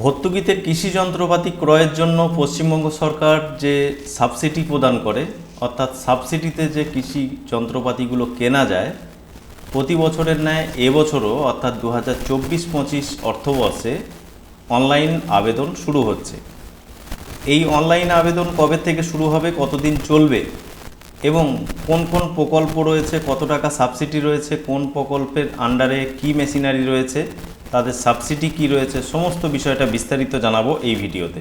ভর্তুকিতে কৃষি যন্ত্রপাতি ক্রয়ের জন্য পশ্চিমবঙ্গ সরকার যে সাবসিডি প্রদান করে, অর্থাৎ সাবসিডিতে যে কৃষি যন্ত্রপাতিগুলো কেনা যায়, প্রতি বছরের ন্যায় এবছরও, অর্থাৎ দু হাজার চব্বিশ পঁচিশ অর্থবর্ষে অনলাইন আবেদন শুরু হচ্ছে। এই অনলাইন আবেদন কবে থেকে শুরু হবে, কতদিন চলবে এবং কোন কোন প্রকল্প রয়েছে, কত টাকা সাবসিডি রয়েছে, কোন প্রকল্পের আন্ডারে কি মেশিনারি রয়েছে তাদের সাবসিডি কি রয়েছে সমস্ত বিষয়টা বিস্তারিত জানাব এই ভিডিওতে।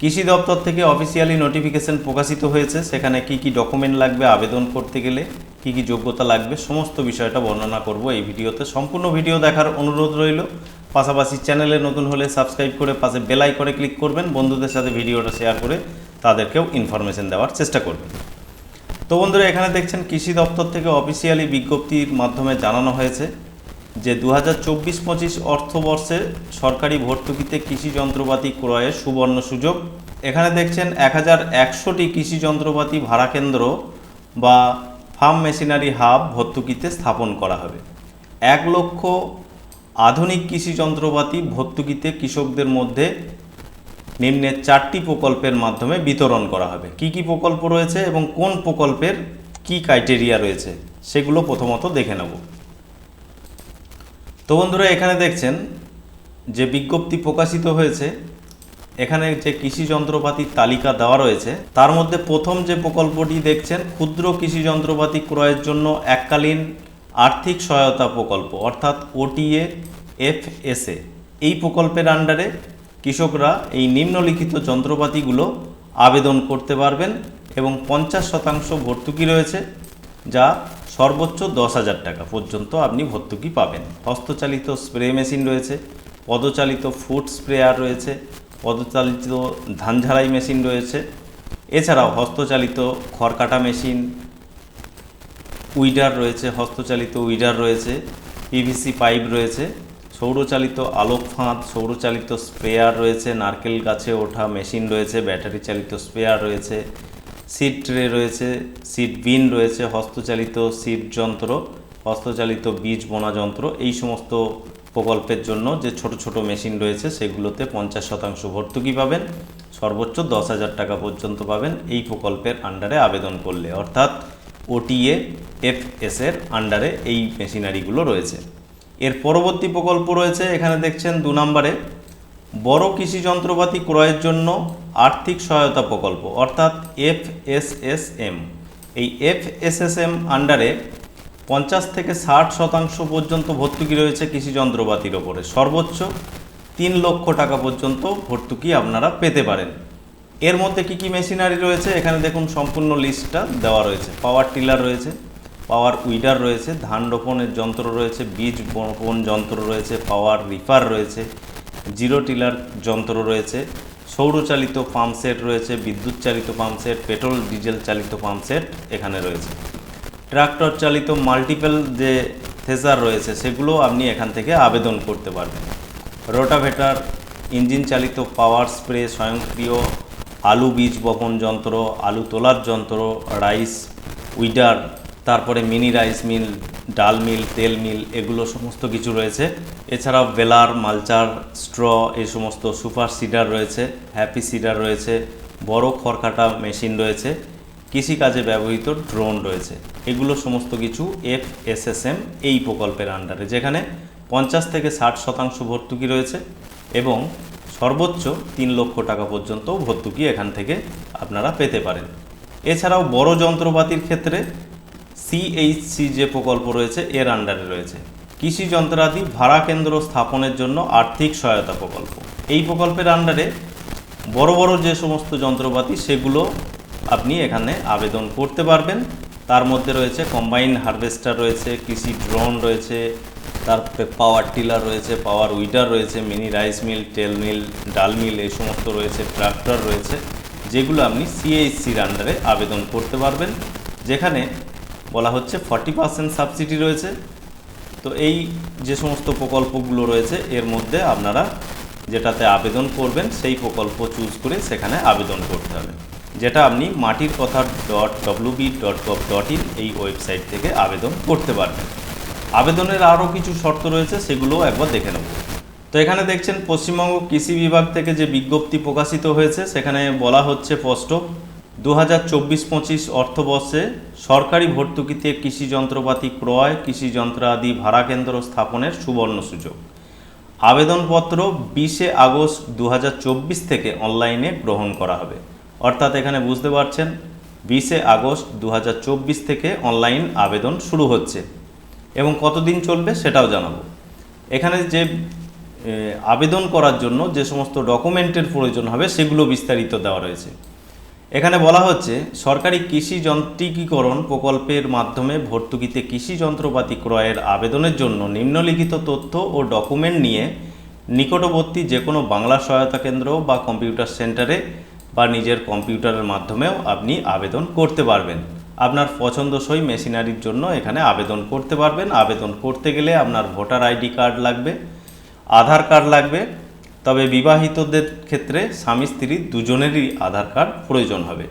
কৃষি দপ্তর থেকে অফিসিয়ালি নোটিফিকেশন প্রকাশিত হয়েছে। সেখানে কি কি ডকুমেন্ট লাগবে, আবেদন করতে গেলে কি কি যোগ্যতা লাগবে, সমস্ত বিষয়টা বর্ণনা করব এই ভিডিওতে। সম্পূর্ণ ভিডিও দেখার অনুরোধ রইল। পাশাপাশি চ্যানেলে নতুন হলে সাবস্ক্রাইব করে পাশে বেলাই করে ক্লিক করবেন। বন্ধুদের সাথে ভিডিওটা শেয়ার করে তাদেরকেও ইনফরমেশন দেওয়ার চেষ্টা করবেন। তো বন্ধুরা, এখানে দেখছেন কৃষি দপ্তর থেকে অফিসিয়ালি বিজ্ঞপ্তির মাধ্যমে জানানো হয়েছে যে দু হাজার চব্বিশ পঁচিশ অর্থবর্ষে সরকারি ভর্তুকিতে কৃষি যন্ত্রপাতি ক্রয়ের সুবর্ণ সুযোগ। এখানে দেখছেন এক হাজার একশোটি কৃষি যন্ত্রপাতি ভাড়া কেন্দ্র বা ফার্ম মেশিনারি হাব ভর্তুকিতে স্থাপন করা হবে। এক লক্ষ আধুনিক কৃষি যন্ত্রপাতি ভর্তুকিতে কৃষকদের মধ্যে নিম্নের চারটি প্রকল্পের মাধ্যমে বিতরণ করা হবে। কি কি প্রকল্প রয়েছে এবং কোন প্রকল্পের কি ক্রাইটেরিয়া রয়েছে, সেগুলো প্রথমত দেখে নেব। তো বন্ধুরা, এখানে দেখছেন যে বিজ্ঞপ্তি প্রকাশিত হয়েছে। এখানে যে কৃষি যন্ত্রপাতির তালিকা দেওয়া রয়েছে, তার মধ্যে প্রথম যে প্রকল্পটি দেখছেন, ক্ষুদ্র কৃষি যন্ত্রপাতি ক্রয়ের জন্য এককালীন আর্থিক সহায়তা প্রকল্প, অর্থাৎ ওটিএ, এফএসএ। এই প্রকল্পের আন্ডারে কৃষকরা এই নিম্নলিখিত যন্ত্রপাতিগুলো আবেদন করতে পারবেন এবং পঞ্চাশ শতাংশ ভর্তুকি রয়েছে, যা সর্বোচ্চ দশ হাজার টাকা পর্যন্ত আপনি ভর্তুকি পাবেন। হস্তচালিত স্প্রে মেশিন রয়েছে, পদচালিত ফুড স্প্রেয়ার রয়েছে, পদচালিত ধান ঝাড়াই মেশিন রয়েছে। এছাড়াও হস্তচালিত খড় কাটা মেশিন, উইডার রয়েছে, হস্তচালিত উইডার রয়েছে, পিভিসি পাইপ রয়েছে, সৌরচালিত আলোক ফাঁদ, সৌরচালিত স্প্রেয়ার রয়েছে, নারকেল গাছে ওঠা মেশিন রয়েছে ব্যাটারি চালিত স্প্রেয়ার রয়েছে সিড ট্রে রয়েছে সিড বিন রয়েছে, হস্তচালিত সিড যন্ত্র, হস্তচালিত বীজ বোনা যন্ত্র, এই সমস্ত প্রকল্পের জন্য যে ছোট ছোট মেশিন রয়েছে সেগুলোতে পঞ্চাশ শতাংশ ভর্তুকি পাবেন, সর্বোচ্চ দশ হাজার টাকা পর্যন্ত পাবেন এই প্রকল্পের আন্ডারে আবেদন করলে। অর্থাৎ ওটিএ, এফএস এর আন্ডারে এই মেশিনারিগুলো রয়েছে। এর পরবর্তী প্রকল্প রয়েছে, এখানে দেখছেন দু নম্বরে। বড় কৃষি যন্ত্রপাতি ক্রয়ের জন্য আর্থিক সহায়তা প্রকল্প, অর্থাৎ এফএসএসএম এই এফএসএসএম আন্ডারে পঞ্চাশ থেকে ষাট শতাংশ পর্যন্ত ভর্তুকি রয়েছে কৃষি যন্ত্রপাতির ওপরে। সর্বোচ্চ তিন লক্ষ টাকা পর্যন্ত ভর্তুকি আপনারা পেতে পারেন। এর মধ্যে কি কি মেশিনারি রয়েছে? এখানে দেখুন সম্পূর্ণ লিস্টটা দেওয়া রয়েছে। পাওয়ার টিলার রয়েছে, পাওয়ার উইডার রয়েছে, ধান রোপণের যন্ত্র রয়েছে, বীজ বপন যন্ত্র রয়েছে, পাওয়ার রিফার রয়েছে জিরো টিলার যন্ত্র রয়েছে, সৌরচালিত পাম্প সেট রয়েছে বিদ্যুৎ চালিত পাম্প সেট, পেট্রোল ডিজেল চালিত পাম্প সেট এখানে রয়েছে। ট্রাক্টর চালিত মাল্টিপল যে থেজার রয়েছে, সেগুলো আপনি এখান থেকে আবেদন করতে পারবেন। রোটাভেটার ইঞ্জিন চালিত পাওয়ার স্প্রে, স্বয়ংক্রিয় আলু বীজ বপন যন্ত্র, আলু তোলার যন্ত্র, রাইস, উইডার, তারপরে মিনি রাইস মিল ডাল মিল, তেল মিল, এগুলো সমস্ত কিছু রয়েছে। এছাড়াও বেলার মালচার, স্ট্র এই সমস্ত সুপার সিডার রয়েছে, হ্যাপি সিডার রয়েছে, বড় খড়কাটা মেশিন রয়েছে, কৃষিকাজে ব্যবহৃত ড্রোন রয়েছে। এগুলো সমস্ত কিছু এফ এসএসএম এই প্রকল্পের আন্ডারে যেখানে পঞ্চাশ থেকে ষাট শতাংশ ভর্তুকি রয়েছে এবং সর্বোচ্চ তিন লক্ষ টাকা পর্যন্ত ভর্তুকি এখান থেকে আপনারা পেতে পারেন। এছাড়াও বড় যন্ত্রপাতির ক্ষেত্রে সিএইচসি যে প্রকল্প রয়েছে, এর আন্ডারে রয়েছে। কৃষি যন্ত্রাদি ভাড়া কেন্দ্র স্থাপনের জন্য আর্থিক সহায়তা প্রকল্প। এই প্রকল্পের আন্ডারে বড় বড় যে সমস্ত যন্ত্রপাতি, সেগুলো আপনি এখানে আবেদন করতে পারবেন। তার মধ্যে রয়েছে কম্বাইন হারভেস্টার রয়েছে, কৃষি ড্রোন রয়েছে তারপরে পাওয়ার টিলার রয়েছে পাওয়ার উইডার রয়েছে মিনি রাইস মিল টেল মিল ডাল মিল এই সমস্ত রয়েছে ট্রাক্টর রয়েছে। যেগুলো আপনি সিএইচসির আন্ডারে আবেদন করতে পারবেন। যেখানে বলা হচ্ছে ফর্টি পার্সেন্ট সাবসিডি রয়েছে। তো এই যে সমস্ত প্রকল্পগুলো রয়েছে, এর মধ্যে আপনারা যেটাতে আবেদন করবেন, সেই প্রকল্প চুজ করে সেখানে আবেদন করতে হবে। যেটা আপনি Matir Katha dot WB dot gov dot in এই ওয়েবসাইট থেকে আবেদন করতে পারবেন। আবেদনের আরও কিছু শর্ত রয়েছে, সেগুলোও একবার দেখে নেব। তো এখানে দেখছেন, পশ্চিমবঙ্গ কৃষি বিভাগ থেকে যে বিজ্ঞপ্তি প্রকাশিত হয়েছে, সেখানে বলা হচ্ছে স্পষ্ট। দু হাজার চব্বিশ পঁচিশ অর্থবর্ষে সরকারি ভর্তুকিতে কৃষি যন্ত্রপাতি ক্রয়, কৃষি যন্ত্র আদি ভাড়া কেন্দ্র স্থাপনের সুবর্ণ সুযোগ। আবেদনপত্র বিশে আগস্ট দু হাজার চব্বিশ থেকে অনলাইনে গ্রহণ করা হবে। অর্থাৎ এখানে বুঝতে পারছেন, বিশে আগস্ট দু হাজার চব্বিশ থেকে অনলাইন আবেদন শুরু হচ্ছে। এবং কতদিন চলবে সেটাও জানাব। এখানে যে আবেদন করার জন্য যে সমস্ত ডকুমেন্টের প্রয়োজন হবে সেগুলো বিস্তারিত দেওয়া রয়েছে। এখানে বলা হচ্ছে, সরকারি কৃষি যন্ত্রিকীকরণ প্রকল্পের মাধ্যমে ভর্তুকিতে কৃষি যন্ত্রপাতি ক্রয়ের আবেদনের জন্য নিম্নলিখিত তথ্য ও ডকুমেন্ট নিয়ে নিকটবর্তী যে কোনো বাংলা সহায়তা কেন্দ্র বা কম্পিউটার সেন্টারে বা নিজের কম্পিউটারের মাধ্যমেও আপনি আবেদন করতে পারবেন। আপনার পছন্দসই মেশিনারির জন্য এখানে আবেদন করতে পারবেন। আবেদন করতে গেলে আপনার ভোটার আইডি কার্ড লাগবে, আধার কার্ড লাগবে তবে বিবাহিতদের ক্ষেত্রে স্বামী স্ত্রী দুজনেরই আধার কার্ড প্রয়োজন হবে।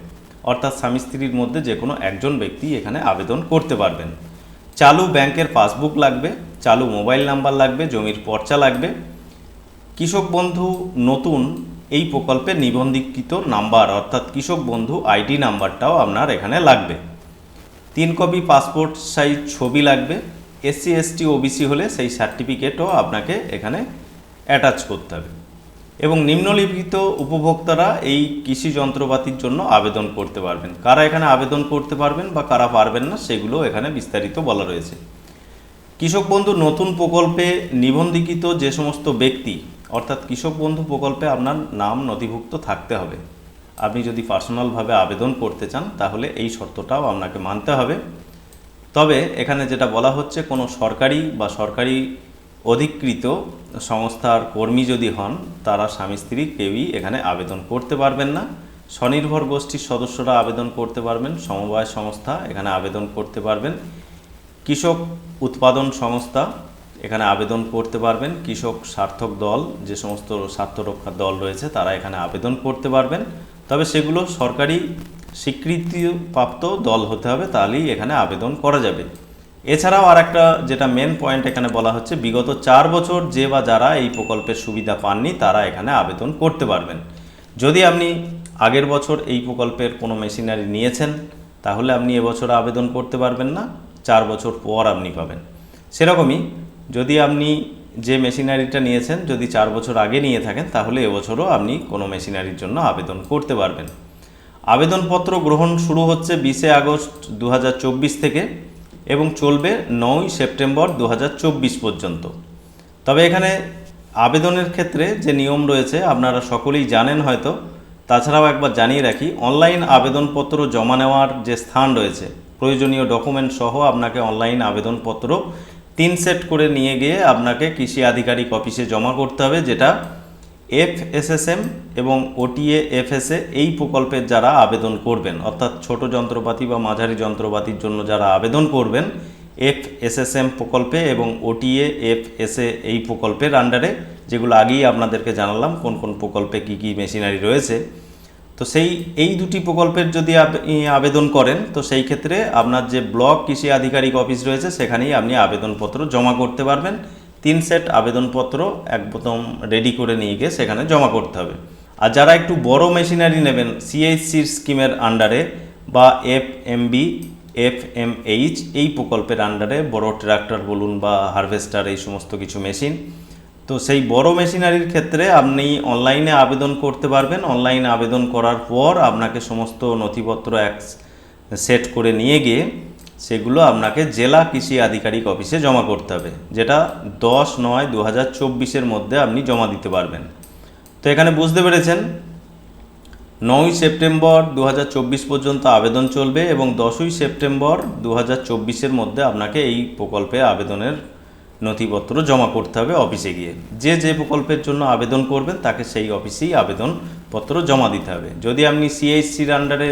অর্থাৎ স্বামী স্ত্রীর মধ্যে যে কোনো একজন ব্যক্তি এখানে আবেদন করতে পারবেন। চালু ব্যাংকের পাসবুক লাগবে, চালু মোবাইল নাম্বার লাগবে, জমির পর্চা লাগবে। কৃষক বন্ধু নতুন এই প্রকল্পে নিবন্ধিকৃত নাম্বার, অর্থাৎ কৃষক বন্ধু আইডি নাম্বারটাও আপনার এখানে লাগবে। তিন কপি পাসপোর্ট সাইজ ছবি লাগবে। এসসি, এসটি, ওবিসি হলে সেই সার্টিফিকেটও আপনাকে এখানে অ্যাটাচ করতে হবে। এবং নিম্নলিখিত উপভোক্তারা এই কৃষি যন্ত্রপাতির জন্য আবেদন করতে পারবেন। কারা এখানে আবেদন করতে পারবেন বা কারা পারবেন না, সেগুলো এখানে বিস্তারিত বলা রয়েছে। কৃষক বন্ধু নতুন প্রকল্পে নিবন্ধিকৃত যে সমস্ত ব্যক্তি, অর্থাৎ কৃষক বন্ধু প্রকল্পে আপনার নাম নথিভুক্ত থাকতে হবে। আপনি যদি পার্সোনালভাবে আবেদন করতে চান, তাহলে এই শর্তটাও আপনাকে মানতে হবে। তবে এখানে যেটা বলা হচ্ছে, কোনো সরকারি বা সরকারি অধিকৃত সংস্থার কর্মী যদি হন, তারা স্বামী স্ত্রী কেউই এখানে আবেদন করতে পারবেন না। স্বনির্ভর গোষ্ঠীর সদস্যরা আবেদন করতে পারবেন, সমবায় সংস্থা এখানে আবেদন করতে পারবেন। কৃষক উৎপাদন সংস্থা এখানে আবেদন করতে পারবেন। কৃষক সার্থক দল, যে সমস্ত স্বার্থ রক্ষার দল রয়েছে, তারা এখানে আবেদন করতে পারবেন। তবে সেগুলো সরকারি স্বীকৃতিপ্রাপ্ত দল হতে হবে, তাহলেই এখানে আবেদন করা যাবে। এছাড়াও আর একটা যেটা মেন পয়েন্ট এখানে বলা হচ্ছে, বিগত চার বছর যে বা যারা এই প্রকল্পের সুবিধা পাননি, তারা এখানে আবেদন করতে পারবেন। যদি আপনি আগের বছর এই প্রকল্পের কোনো মেশিনারি নিয়েছেন, তাহলে আপনি এবছর আবেদন করতে পারবেন না, চার বছর পর আপনি পাবেন। সেরকমই যদি আপনি যে মেশিনারিটা নিয়েছেন, যদি চার বছর আগে নিয়ে থাকেন, তাহলে এবছরও আপনি কোনো মেশিনারির জন্য আবেদন করতে পারবেন। আবেদনপত্র গ্রহণ শুরু হচ্ছে বিশে আগস্ট দু হাজার চব্বিশ থেকে। এবং চলবে নয় সেপ্টেম্বর দু হাজার চব্বিশ পর্যন্ত। তবে এখানে আবেদনের ক্ষেত্রে যে নিয়ম রয়েছে, আপনারা সকলেই জানেন হয়তো, তাছাড়াও একবার জানিয়ে রাখি, অনলাইন আবেদনপত্র জমা নেওয়ার যে স্থান রয়েছে, প্রয়োজনীয় ডকুমেন্ট সহ আপনাকে অনলাইন আবেদনপত্র তিন সেট করে নিয়ে গিয়ে আপনাকে কৃষি আধিকারিক অফিসে জমা করতে হবে, যেটা এফ এসএসএম এবং ওটিএ, এফএসএ এই প্রকল্পের যারা আবেদন করবেন, অর্থাৎ ছোট যন্ত্রপাতি বা মাঝারি যন্ত্রপাতির জন্য যারা আবেদন করবেন এফ এসএসএম প্রকল্পে এবং ওটিএ এফ এই প্রকল্পের আন্ডারে যেগুলো আগেই আপনাদেরকে জানালাম, কোন কোন প্রকল্পে কি কি মেশিনারি রয়েছে, তো সেই, এই দুটি প্রকল্পের যদি আবেদন করেন, তো সেই ক্ষেত্রে আপনার যে ব্লক কৃষি আধিকারিক অফিস রয়েছে, সেখানেই আপনি আবেদনপত্র জমা করতে পারবেন। তিন সেট আবেদনপত্র একদম রেডি করে নিয়ে গিয়ে সেখানে জমা করতে হবে। আর যারা একটু বড় মেশিনারি নেবেন সিএইচসির স্কিমের আন্ডারে বা F M B F M H এই প্রকল্পের আন্ডারে বড় ট্রাক্টর বলুন বা হারভেস্টার এই সমস্ত কিছু মেশিন তো সেই বড় মেশিনারির ক্ষেত্রে আপনি অনলাইনে আবেদন করতে পারবেন। অনলাইনে আবেদন করার পর আপনাকে সমস্ত নথিপত্র এক সেট করে নিয়ে গিয়ে সেগুলো আপনাকে জেলা কৃষি আধিকারিক অফিসে জমা করতে হবে, যেটা দশ নয় দু হাজার চব্বিশের মধ্যে আপনি জমা দিতে পারবেন। তো এখানে বুঝতে পেরেছেন নয় সেপ্টেম্বর দু হাজার চব্বিশ পর্যন্ত আবেদন চলবে এবং দশই সেপ্টেম্বর দু হাজার মধ্যে আপনাকে এই প্রকল্পে আবেদনের নথিপত্র জমা করতে হবে অফিসে গিয়ে। যে যে প্রকল্পের জন্য আবেদন করবেন, তাকে সেই অফিসেই আবেদনপত্র জমা দিতে হবে। যদি আপনি সিএইচসির আন্ডারে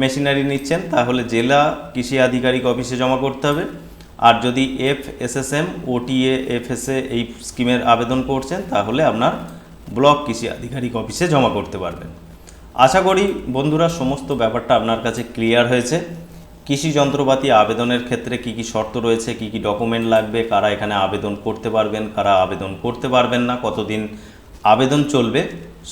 মেশিনারি নিচ্ছেন, তাহলে জেলা কৃষি আধিকারিক অফিসে জমা করতে হবে। আর যদি F S S S S M O T A, F S A এই স্কিমের আবেদন করছেন, তাহলে আপনার ব্লক কৃষি আধিকারিক অফিসে জমা করতে পারবেন। আশা করি বন্ধুরা সমস্ত ব্যাপারটা আপনার কাছে ক্লিয়ার হয়েছে। কৃষি যন্ত্রপাতি আবেদনের ক্ষেত্রে কি কি শর্ত রয়েছে, কি কি ডকুমেন্ট লাগবে, কারা এখানে আবেদন করতে পারবেন, কারা আবেদন করতে পারবেন না, কতদিন আবেদন চলবে,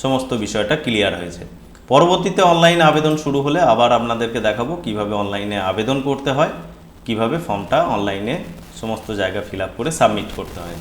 সমস্ত বিষয়টা ক্লিয়ার হয়েছে। পরবর্তীতে অনলাইনে আবেদন শুরু হলে আবার আপনাদেরকে দেখাবো কীভাবে অনলাইনে আবেদন করতে হয়, কীভাবে ফর্মটা অনলাইনে সমস্ত জায়গা ফিল করে সাবমিট করতে হয়।